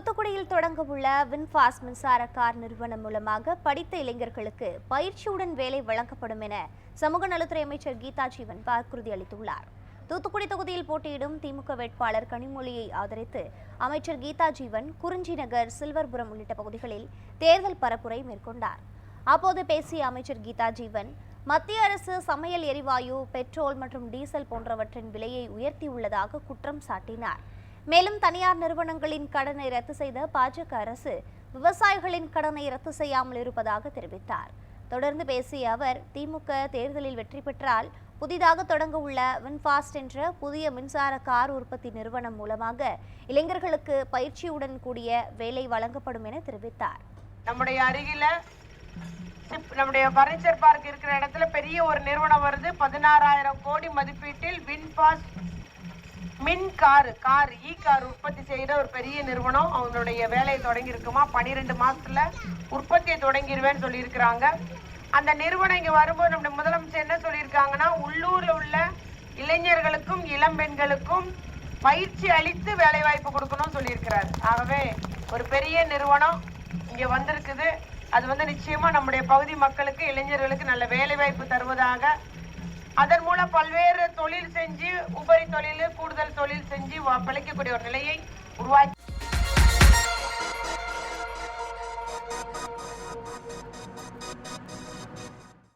தூத்துக்குடியில் தொடங்க உள்ள வின்ஃபாஸ் மின்சார கார் நிறுவனம் மூலமாக படித்த இளைஞர்களுக்கு பயிற்சியுடன் வேலை வழங்கப்படும் என சமூக நலத்துறை அமைச்சர் கீதா ஜீவன் வாக்குறுதி அளித்துள்ளார் தூத்துக்குடி தொகுதியில் போட்டியிடும் திமுக வேட்பாளர் கனிமொழியை ஆதரித்து அமைச்சர் கீதா ஜீவன் குறிஞ்சி நகர் சில்வர்புரம் உள்ளிட்ட பகுதிகளில் தேர்தல் பரப்புரை மேற்கொண்டார். அப்போது பேசிய அமைச்சர் கீதா ஜீவன் மத்திய அரசு சமையல் எரிவாயு பெட்ரோல் மற்றும் டீசல் போன்றவற்றின் விலையை உயர்த்தியுள்ளதாக குற்றம் சாட்டினார். மேலும் தனியார் நிறுவனங்களின் கடனை ரத்து செய்த பாஜக அரசு விவசாயிகளின் கடனை ரத்து செய்யாமல் இருப்பதாக தெரிவித்தார். தொடர்ந்து பேசிய அவர் திமுக தேர்தலில் வெற்றி பெற்றால் புதிதாக தொடங்க உள்ள வின்ஃபாஸ்ட் என்ற புதிய மின்சார கார் உற்பத்தி நிறுவனம் மூலமாக இளைஞர்களுக்கு பயிற்சியுடன் கூடிய வேலை வழங்கப்படும் என தெரிவித்தார். நம்முடைய அருகில நம்முடைய பர்னிச்சர் பார்க் இருக்கிற இடத்துல பெரிய ஒரு நிறுவனம் வருது. பதினாறாயிரம் கோடி மதிப்பீட்டில் வின்ஃபாஸ்ட் மின் கார் கார் இ கார் உற்பத்தி செய்கிற ஒரு பெரிய நிறுவனம். அவங்களுடைய வேலையை தொடங்கி இருக்குமா? பன்னிரெண்டு மாசத்துல உற்பத்தியை தொடங்கிடுவேன்னு சொல்லியிருக்கிறாங்க. அந்த நிறுவனம் இங்க வரும்போது நம்முடைய முதலமைச்சர் என்ன சொல்லியிருக்காங்கன்னா உள்ளூர்ல உள்ள இளைஞர்களுக்கும் இளம் பெண்களுக்கும் பயிற்சி அளித்து வேலை வாய்ப்பு கொடுக்கணும்னு சொல்லியிருக்கிறார். ஆகவே ஒரு பெரிய நிறுவனம் இங்க வந்திருக்குது. அது வந்து நிச்சயமா நம்முடைய பகுதி மக்களுக்கு இளைஞர்களுக்கு நல்ல வேலை வாய்ப்பு தருவதாக அதன் மூலம் பல்வேறு தொழில் செஞ்சு உபரி தொழில் கூடுதல் தொழில் செஞ்சு பிழைக்கக்கூடிய ஒரு நிலையை உருவாக்கி